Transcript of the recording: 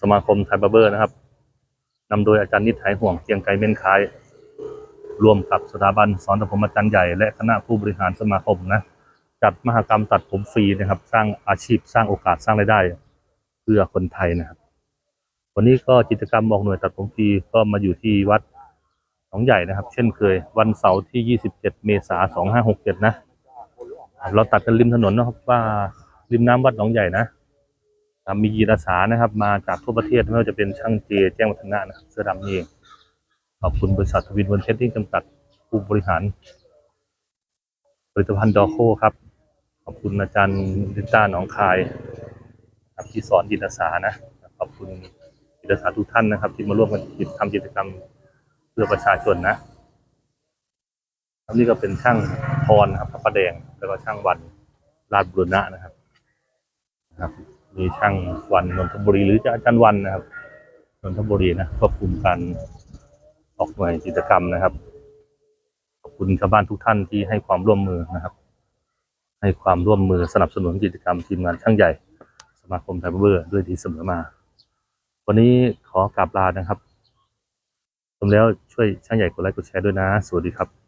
สมาคมไทยบาร์เบอร์นะครับนำโดยอาจารย์นิดไหห่วงเกียงไกรเม่นคายร่วมกับสถาบันสอนตัดผมอาจารย์ใหญ่และคณะผู้บริหารสมาคมนะจัดมหกรรมตัดผมฟรีนะครับ สร้างอาชีพสร้างโอกาสสร้างรายได้ เพื่อคนไทยนะครับ วันนี้ก็กิจกรรมออกหน่วยตัดผมฟรีก็มาอยู่ที่วัดหนองใหญ่นะครับ เช่นเคย วันเสาร์ที่ 27 เมษายน 2567 นะ เราตัดกันริมถนนนะครับว่าริมน้ำวัดหนองใหญ่นะ มียีราสานะครับ มาจากทั่วประเทศไม่ว่าจะเป็นช่างเจแจ้งวัฒนะนะเสื้อดำเองขอบคุณบริษัททวินเวิร์เทสติ้งจำกัดผู้บริหารผลิตภัณฑ์ดอโคครับ ขอบคุณอาจารย์ลิต้าหนองคายครับที่สอนจิตอาสานะ ขอบคุณจิตอาสาทุกท่านนะครับ ที่มาร่วมกันทำกิจกรรมเพื่อประชาชนนะครับนี่ก็เป็นช่างพรนะครับพระประแดงแล้วก็ช่างวันลาดบุรณะนะครับนะครับ มีช่างวันนนทบุรีหรือจะอาจารย์วันนะครับนนทบุรีนะควบคุมการออกหน่วยกิจกรรมนะครับขอบคุณชาวบ้านทุกท่านที่ให้ความร่วมมือนะครับ ให้ความร่วมมือสนับสนุนกิจกรรมทีมงานช่างใหญ่ สมาคมไทยเบอร์ด้วยดีเสมอมา วันนี้ขอกราบลานะครับชมแล้วช่วยช่างใหญ่กดไลค์กดแชร์ด้วยนะ สวัสดีครับ